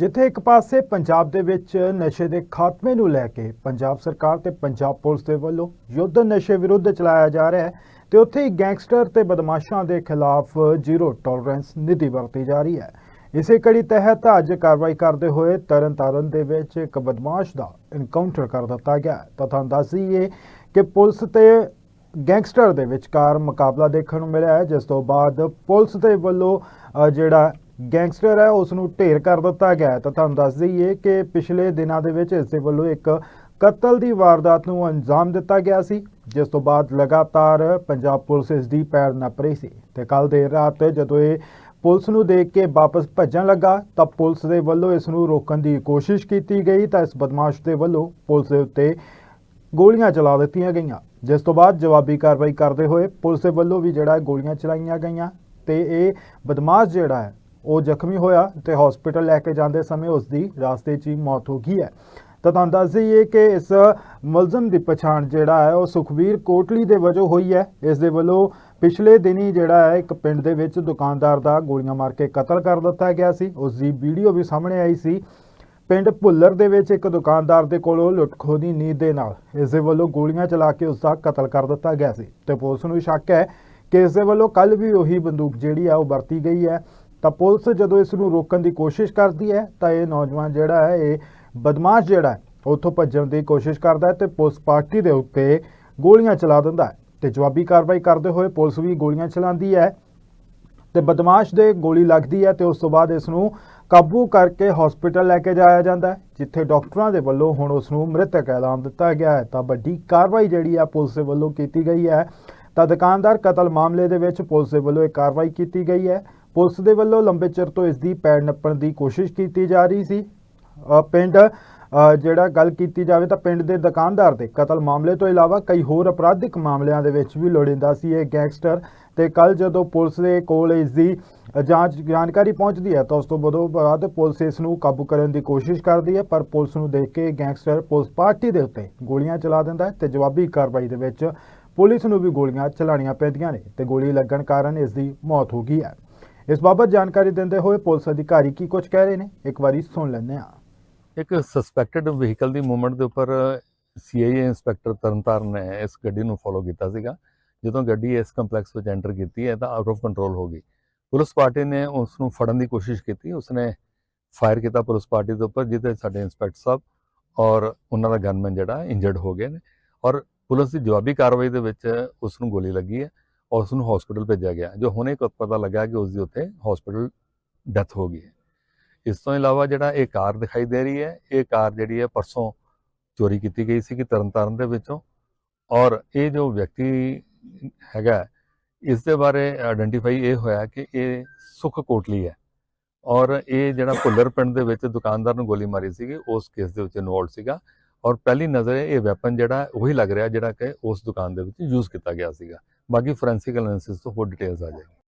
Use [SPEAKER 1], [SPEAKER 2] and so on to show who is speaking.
[SPEAKER 1] ਜਿੱਥੇ ਇੱਕ ਪਾਸੇ ਪੰਜਾਬ ਦੇ ਵਿੱਚ ਨਸ਼ੇ ਦੇ ਖਾਤਮੇ ਨੂੰ ਲੈ ਕੇ ਪੰਜਾਬ ਸਰਕਾਰ ਤੇ ਪੰਜਾਬ ਪੁਲਿਸ ਦੇ ਵੱਲੋਂ ਯੁੱਧ ਨਸ਼ੇ ਵਿਰੁੱਧ ਚਲਾਇਆ ਜਾ ਰਿਹਾ ਹੈ ਤੇ ਉੱਥੇ ਹੀ ਗੈਂਗਸਟਰ ਤੇ ਬਦਮਾਸ਼ਾਂ ਦੇ ਖਿਲਾਫ ਜ਼ੀਰੋ ਟੋਲਰੈਂਸ ਨੀਤੀ ਵਰਤੀ ਜਾ ਰਹੀ ਹੈ। ਇਸੇ ਕੜੀ ਤਹਿਤ ਅੱਜ ਕਾਰਵਾਈ ਕਰਦੇ ਹੋਏ ਤਰਨਤਾਰਨ ਦੇ ਵਿੱਚ ਇੱਕ ਬਦਮਾਸ਼ ਦਾ ਇਨਕਾਊਂਟਰ ਕਰ ਦਿੱਤਾ ਗਿਆ ਤਾਂ ਤੁਹਾਨੂੰ ਦੱਸ ਦਈਏ ਕਿ ਪੁਲਿਸ ਤੇ ਗੈਂਗਸਟਰ ਦੇ ਵਿਚਕਾਰ ਮੁਕਾਬਲਾ ਦੇਖਣ ਨੂੰ ਮਿਲਿਆ ਹੈ, ਜਿਸ ਤੋਂ ਬਾਅਦ ਪੁਲਿਸ ਦੇ ਵੱਲੋਂ ਜਿਹੜਾ ਗੈਂਗਸਟਰ ਹੈ, ਉਸ ਨੂੰ ਢੇਰ ਕਰ ਦਿੱਤਾ ਗਿਆ ਤਾਂ ਤੁਹਾਨੂੰ ਦੱਸ ਦਈਏ ਕਿ ਪਿਛਲੇ ਦਿਨਾਂ ਦੇ ਵਿੱਚ ਇਸ ਦੇ ਵੱਲੋਂ ਇੱਕ ਕਤਲ ਦੀ ਵਾਰਦਾਤ ਨੂੰ ਅੰਜਾਮ ਦਿੱਤਾ ਗਿਆ ਸੀ, ਜਿਸ ਤੋਂ ਬਾਅਦ ਲਗਾਤਾਰ ਪੰਜਾਬ ਪੁਲਿਸ ਇਸ ਦੀ ਪੈਰ ਨੱਪ ਰਹੀ ਸੀ। ਤੇ ਕੱਲ ਦੇਰ ਰਾਤ ਜਦੋਂ ਇਹ ਪੁਲਿਸ ਨੂੰ ਦੇਖ ਕੇ ਵਾਪਸ ਭੱਜਣ ਲੱਗਾ, ਤਾਂ ਪੁਲਿਸ ਦੇ ਵੱਲੋਂ ਇਸ ਨੂੰ ਰੋਕਣ ਦੀ ਕੋਸ਼ਿਸ਼ ਕੀਤੀ ਗਈ। ਤਾਂ ਇਸ ਬਦਮਾਸ਼ ਦੇ ਵੱਲੋਂ ਪੁਲਿਸ ਦੇ ਉੱਤੇ ਗੋਲੀਆਂ ਚਲਾ ਦਿੱਤੀਆਂ ਗਈਆਂ। ਜਿਸ ਤੋਂ ਬਾਅਦ ਜਵਾਬੀ ਕਾਰਵਾਈ ਕਰਦੇ ਹੋਏ ਪੁਲਿਸ ਦੇ ਵੱਲੋਂ ਵੀ ਜਿਹੜਾ ਗੋਲੀਆਂ ਚਲਾਈਆਂ ਗਈਆਂ। ਤੇ ਇਹ ਬਦਮਾਸ਼ ਜਿਹੜਾ ਹੈ ਉਹ ਜ਼ਖਮੀ ਹੋਇਆ ਤੇ ਹਸਪੀਟਲ ਲੈ ਕੇ ਜਾਂਦੇ ਸਮੇਂ ਉਸ ਦੀ ਰਾਸਤੇ 'ਚ ਹੀ ਮੌਤ ਹੋ ਗਈ ਹੈ। ਤਾਂ ਤੁਹਾਨੂੰ ਦੱਸ ਦਈਏ ਕਿ ਇਸ ਮੁਲਜ਼ਮ ਦੀ ਪਛਾਣ ਜਿਹੜਾ ਹੈ ਉਹ ਸੁਖਵੀਰ ਕੋਟਲੀ ਦੇ ਵਜੋਂ ਹੋਈ ਹੈ। ਇਸ ਦੇ ਵੱਲੋਂ ਪਿਛਲੇ ਦਿਨੀ ਜਿਹੜਾ ਹੈ ਇੱਕ ਪਿੰਡ ਦੇ ਵਿੱਚ ਦੁਕਾਨਦਾਰ ਦਾ ਗੋਲੀਆਂ ਮਾਰ ਕੇ ਕਤਲ ਕਰ ਦਿੱਤਾ ਗਿਆ ਸੀ। ਉਸ ਦੀ ਵੀਡੀਓ ਵੀ ਸਾਹਮਣੇ ਆਈ ਸੀ। ਪਿੰਡ ਭੁੱਲਰ ਦੇ ਵਿੱਚ ਇੱਕ ਦੁਕਾਨਦਾਰ ਦੇ ਕੋਲੋਂ ਲੁੱਟਖੋ ਦੀ ਨੀਂਦ ਦੇ ਨਾਲ ਇਸ ਦੇ ਵੱਲੋਂ ਗੋਲੀਆਂ ਚਲਾ ਕੇ ਉਸ ਦਾ ਕਤਲ ਕਰ ਦਿੱਤਾ ਗਿਆ ਸੀ। ਤੇ ਪੁਲਿਸ ਨੂੰ ਸ਼ੱਕ ਹੈ ਕਿ ਇਸ ਦੇ ਵੱਲੋਂ ਕੱਲ ਵੀ ਉਹੀ ਬੰਦੂਕ ਜਿਹੜੀ ਹੈ ਉਹ ਵਰਤੀ ਗਈ ਹੈ। ਤਾਂ ਪੁਲਿਸ ਜਦੋਂ ਇਸ ਨੂੰ ਰੋਕਣ ਦੀ ਕੋਸ਼ਿਸ਼ ਕਰਦੀ ਹੈ, ਤਾਂ ਇਹ ਨੌਜਵਾਨ ਜਿਹੜਾ ਹੈ, ਇਹ ਬਦਮਾਸ਼ ਜਿਹੜਾ ਹੈ ਉੱਥੋਂ ਭੱਜਣ ਦੀ ਕੋਸ਼ਿਸ਼ ਕਰਦਾ ਹੈ ਤੇ ਪੁਲਿਸ ਪਾਰਟੀ ਦੇ ਉੱਤੇ ਗੋਲੀਆਂ ਚਲਾ ਦਿੰਦਾ ਹੈ ਤੇ ਜਵਾਬੀ ਕਾਰਵਾਈ ਕਰਦੇ ਹੋਏ ਪੁਲਿਸ ਵੀ ਗੋਲੀਆਂ ਚਲਾਉਂਦੀ ਹੈ ਤੇ ਬਦਮਾਸ਼ ਦੇ ਗੋਲੀ ਲੱਗਦੀ ਹੈ ਤੇ ਉਸ ਤੋਂ ਬਾਅਦ ਇਸ ਨੂੰ ਕਾਬੂ ਕਰਕੇ ਹਸਪੀਟਲ ਲੈ ਕੇ ਜਾਇਆ ਜਾਂਦਾ ਜਿੱਥੇ ਡਾਕਟਰਾਂ ਦੇ ਵੱਲੋਂ ਹੁਣ ਉਸ ਨੂੰ ਮ੍ਰਿਤਕ ਐਲਾਨ ਦਿੱਤਾ ਗਿਆ ਹੈ। ਤਾਂ ਵੱਡੀ ਕਾਰਵਾਈ ਜਿਹੜੀ ਆ ਪੁਲਿਸ ਦੇ ਵੱਲੋਂ ਕੀਤੀ ਗਈ ਹੈ। ਤਾਂ ਦੁਕਾਨਦਾਰ ਕਤਲ ਮਾਮਲੇ ਦੇ ਵਿੱਚ ਪੁਲਿਸ ਦੇ ਵੱਲੋਂ ਇਹ ਕਾਰਵਾਈ ਕੀਤੀ ਗਈ ਹੈ। ਪੁਲਿਸ ਦੇ ਵੱਲੋਂ ਲੰਬੇ ਚਿਰ ਤੋਂ ਇਸ ਦੀ ਪੈੜ ਨੱਪਣ ਦੀ ਕੋਸ਼ਿਸ਼ ਕੀਤੀ ਜਾ ਰਹੀ ਸੀ। ਪਿੰਡ ਜਿਹੜਾ ਗੱਲ ਕੀਤੀ ਜਾਵੇ ਤਾਂ ਪਿੰਡ ਦੇ ਦੁਕਾਨਦਾਰ ਦੇ ਕਤਲ ਮਾਮਲੇ ਤੋਂ ਇਲਾਵਾ ਕਈ ਹੋਰ ਅਪਰਾਧਿਕ ਮਾਮਲਿਆਂ ਦੇ ਵਿੱਚ ਵੀ ਲੋੜੀਂਦਾ ਸੀ। ਇਹ ਗੈਂਗਸਟਰ ਤੇ ਕੱਲ ਜਦੋਂ ਪੁਲਿਸ ਦੇ ਕੋਲ ਇਸ ਦੀ ਜਾਂਚ ਜਾਣਕਾਰੀ ਪਹੁੰਚਦੀ ਹੈ ਤਾਂ ਉਸ ਤੋਂ ਬਦੋ ਬਾਅਦ ਪੁਲਿਸ ਇਸ ਨੂੰ ਕਾਬੂ ਕਰਨ ਦੀ ਕੋਸ਼ਿਸ਼ ਕਰਦੀ ਹੈ, ਪਰ ਪੁਲਿਸ ਨੂੰ ਦੇਖ ਕੇ ਗੈਂਗਸਟਰ ਪੁਲਿਸ ਪਾਰਟੀ ਦੇ ਉੱਤੇ ਗੋਲੀਆਂ ਚਲਾ ਦਿੰਦਾ ਹੈ ਤੇ ਜਵਾਬੀ ਕਾਰਵਾਈ ਦੇ ਵਿੱਚ ਪੁਲਿਸ ਨੂੰ ਵੀ ਗੋਲੀਆਂ ਚਲਾਣੀਆਂ ਪੈਂਦੀਆਂ ਨੇ ਤੇ ਗੋਲੀ ਲੱਗਣ ਕਾਰਨ ਇਸ ਦੀ ਮੌਤ ਹੋ ਗਈ ਹੈ। ਇਸ ਬਾਬਤ ਜਾਣਕਾਰੀ ਦਿੰਦੇ ਹੋਏ ਪੁਲਿਸ ਅਧਿਕਾਰੀ ਕੀ ਕੁਝ ਕਹਿ ਰਹੇ ਨੇ? ਇੱਕ ਵਾਰੀ ਸੁਣ ਲੈਂਦੇ ਹਾਂ।
[SPEAKER 2] ਇੱਕ ਸਸਪੈਕਟਡ ਵਹੀਕਲ ਦੀ ਮੂਵਮੈਂਟ ਦੇ ਉੱਪਰ ਸੀਆਈਏ ਇੰਸਪੈਕਟਰ ਤਰਨਤਾਰਨ ਨੇ ਇਸ ਗੱਡੀ ਨੂੰ ਫੋਲੋ ਕੀਤਾ ਸੀਗਾ। ਜਦੋਂ ਗੱਡੀ ਇਸ ਕੰਪਲੈਕਸ ਵਿੱਚ ਐਂਟਰ ਕੀਤੀ ਹੈ ਤਾਂ ਆਊਟ ਆਫ ਕੰਟਰੋਲ ਹੋ ਗਈ। ਪੁਲਿਸ ਪਾਰਟੀ ਨੇ ਉਸ ਨੂੰ ਫੜਨ ਦੀ ਕੋਸ਼ਿਸ਼ ਕੀਤੀ। ਉਸਨੇ ਫਾਇਰ ਕੀਤਾ ਪੁਲਿਸ ਪਾਰਟੀ ਦੇ ਉੱਪਰ, ਜਿਹਦੇ ਸਾਡੇ ਇੰਸਪੈਕਟਰ ਸਾਹਿਬ ਔਰ ਉਹਨਾਂ ਦਾ ਗਨਮੈਨ ਜਿਹੜਾ ਇੰਜਰਡ ਹੋ ਗਏ ਨੇ। ਔਰ ਪੁਲਿਸ ਦੀ ਜਵਾਬੀ ਕਾਰਵਾਈ ਦੇ ਵਿੱਚ ਉਸ ਨੂੰ ਗੋਲੀ ਲੱਗੀ ਹੈ। ਉਸ ਨੂੰ ਹਸਪੀਟਲ ਭੇਜਿਆ ਗਿਆ ਜੋ ਹੁਣੇ ਕ- ਪਤਾ ਲੱਗਾ ਕਿ ਉਸ ਦੀ ਉੱਥੇ ਹਸਪੀਟਲ ਡੈਥ ਹੋ ਗਈ ਹੈ ਇਸ ਤੋਂ ਇਲਾਵਾ ਜਿਹੜਾ ਇਹ ਕਾਰ ਦਿਖਾਈ ਦੇ ਰਹੀ ਹੈ ਇਹ ਕਾਰ ਜਿਹੜੀ ਹੈ ਪਰਸੋਂ ਚੋਰੀ ਕੀਤੀ ਗਈ ਸੀ ਕਿ ਤਰਨਤਾਰਨ ਦੇ ਵਿੱਚੋਂ ਔਰ ਇਹ ਜੋ ਵਿਅਕਤੀ ਹੈਗਾ ਇਸ ਦੇ ਬਾਰੇ ਆਇਡੈਂਟੀਫਾਈ ਇਹ ਹੋਇਆ ਕਿ ਇਹ ਸੁਖ ਕੋਟਲੀ ਹੈ ਔਰ ਇਹ ਜਿਹੜਾ ਭੁੱਲਰ ਪਿੰਡ ਦੇ ਵਿੱਚ ਦੁਕਾਨਦਾਰ ਨੂੰ ਗੋਲੀ ਮਾਰੀ ਸੀਗੀ ਉਸ ਕੇਸ ਦੇ ਵਿੱਚ ਇਨਵੋਲਡ ਸੀਗਾ ਔਰ ਪਹਿਲੀ ਨਜ਼ਰ ਇਹ ਵੈਪਨ ਜਿਹੜਾ ਉਹੀ ਲੱਗ ਰਿਹਾ ਜਿਹੜਾ ਕਿ ਉਸ ਦੁਕਾਨ ਦੇ ਵਿੱਚ ਯੂਜ਼ ਕੀਤਾ ਗਿਆ ਸੀਗਾ ਬਾਕੀ ਫੋਰੈਂਸਿਕ ਐਨਾਲਿਸਿਸ ਤੋਂ ਹੋਰ ਡਿਟੇਲਸ ਆ ਜਾਏਗੀ।